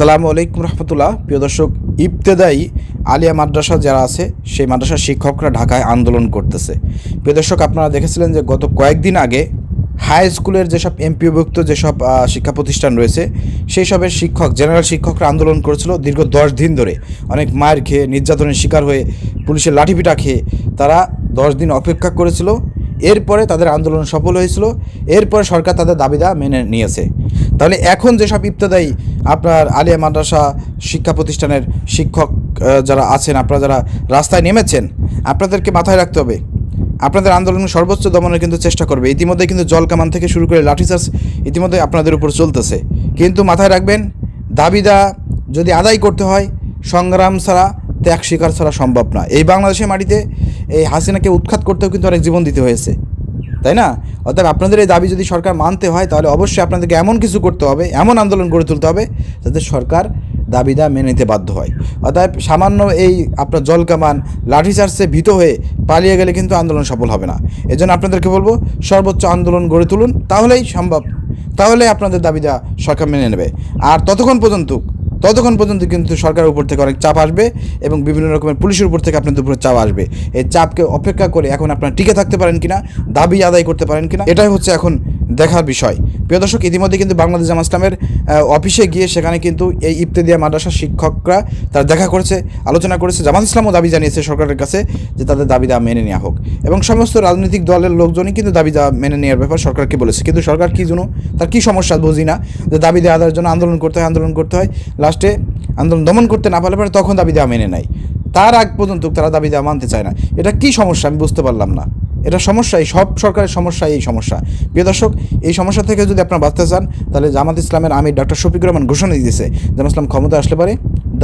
আসসালামু আলাইকুম রহমতুল্লাহ। প্রিয় দর্শক ইবতেদায়ী আলিয়া মাদ্রাসা যারা আছে, সেই মাদ্রাসার শিক্ষকরা ঢাকায় আন্দোলন করতেছে। প্রিয় দর্শক, আপনারা দেখেছিলেন যে গত কয়েকদিন আগে হাই স্কুলের যেসব এমপিওভুক্ত যেসব শিক্ষা প্রতিষ্ঠান রয়েছে, সেই সবের শিক্ষক, জেনারেল শিক্ষকরা আন্দোলন করেছিল দীর্ঘ দশ দিন ধরে। অনেক মায়ের খেয়ে, নির্যাতনের শিকার হয়ে, পুলিশের লাঠিপিটা খেয়ে তারা দশ দিন অপেক্ষা করেছিল। এরপরে তাদের আন্দোলন সফল হয়েছিল। এরপরে সরকার তাদের দাবিদা মেনে নিয়েছে। তাহলে এখন যেসব ইবতদায়ী আপনার আলিয়া মাদ্রাসা শিক্ষা প্রতিষ্ঠানের শিক্ষক যারা আছেন, আপনারা যারা রাস্তায় নেমেছেন, আপনাদেরকে মাথায় রাখতে হবে। আপনাদের আন্দোলন সর্বোচ্চ দমনের কিন্তু চেষ্টা করবে। ইতিমধ্যে কিন্তু জল কামান থেকে শুরু করে লাঠিচার্জ ইতিমধ্যে আপনাদের উপর চলতেছে। কিন্তু মাথায় রাখবেন, দাবিদা যদি আদায় করতে হয়, সংগ্রাম ছাড়া ত্যাগ স্বীকার ছাড়া সম্ভব না এই বাংলাদেশের মাটিতে এই হাসিনাকে উৎখাত করতেও কিন্তু অনেক জীবন দিতে হয়েছে। তাই না? অর্থাৎ আপনাদের এই দাবি যদি সরকার মানতে হয়, তাহলে অবশ্যই আপনাদেরকে এমন কিছু করতে হবে, এমন আন্দোলন গড়ে তুলতে হবে, যাতে সরকার দাবিদা মেনে নিতে বাধ্য হয়। অর্থাৎ সামান্য এই আপনার জলকামান লাঠিচার্জে ভীত হয়ে পালিয়ে গেলে কিন্তু আন্দোলন সফল হবে না। এজন্য আপনাদেরকে বলব, সর্বোচ্চ আন্দোলন গড়ে তুলুন, তাহলেই সম্ভব। তাহলে আপনাদের দাবিদা সরকার মেনে নেবে। আর ততক্ষণ পর্যন্ত ততক্ষণ পর্যন্ত কিন্তু সরকারের উপর থেকে অনেক চাপ আসবে এবং বিভিন্ন রকমের পুলিশের উপর থেকে আপনাদের উপরে চাপ আসবে। এই চাপকে অপেক্ষা করে এখন আপনারা টিকে থাকতে পারেন কিনা, দাবি আদায় করতে পারেন কিনা, এটাই হচ্ছে এখন দেখার বিষয়। প্রিয় দর্শক, ইতিমধ্যে কিন্তু বাংলাদেশ জামা ইসলামের অফিসে গিয়ে সেখানে কিন্তু এই ইফতেদিয়া মাদ্রাসার শিক্ষকরা তারা দেখা করেছে, আলোচনা করেছে। জামাত ইসলামও দাবি জানিয়েছে সরকারের কাছে যে তাদের দাবি দাওয়া মেনে নেওয়া হোক। এবং সমস্ত রাজনৈতিক দলের লোকজনই কিন্তু দাবি দাওয়া মেনে নেওয়ার ব্যাপার সরকারকে বলেছে। কিন্তু সরকার কী জন্য তার কী সমস্যা বুঝি না, যে দাবি দেওয়া জন্য আন্দোলন করতে হয়, আন্দোলন করতে হয়, লাস্টে আন্দোলন দমন করতে না পারলে পরে তখন দাবি দেওয়া মেনে নেয়। তার আগ পর্যন্ত তারা দাবি দেওয়া মানতে চায় না। এটা কী সমস্যা আমি বুঝতে পারলাম না। এটা সমস্যা, এই সব সরকারের সমস্যা, এই সমস্যা। প্রিয় দর্শক, এই সমস্যা থেকে যদি আপনারা বাঁচতে চান, তাহলে জামাত ইসলামের আমির ডক্টর শফিকুর রহমান ঘোষণা দিয়েছে, জামাত ইসলাম ক্ষমতা আসলে পারে,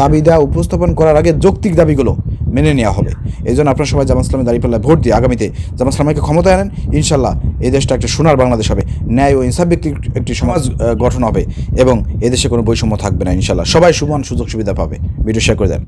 দাবি দেওয়া, উপস্থাপন করার আগে যৌক্তিক দাবিগুলো মেনে নেওয়া হবে। এই জন্য আপনারা সবাই জামাত ইসলামের দাঁড়িয়ে ভোট দিয়ে আগামীতে জামাত ইসলামকে ক্ষমতায় আনেন ইনশাল্লাহ এই দেশটা একটা সোনার বাংলাদেশ হবে, ন্যায় ও ইনসাফ ভিত্তিক একটি সমাজ গঠন হবে এবং এদেশে কোনো বৈষম্য থাকবে না ইনশাল্লাহ সবাই সমান সুযোগ সুবিধা পাবে। ভিডিও শেয়ার করে দেন।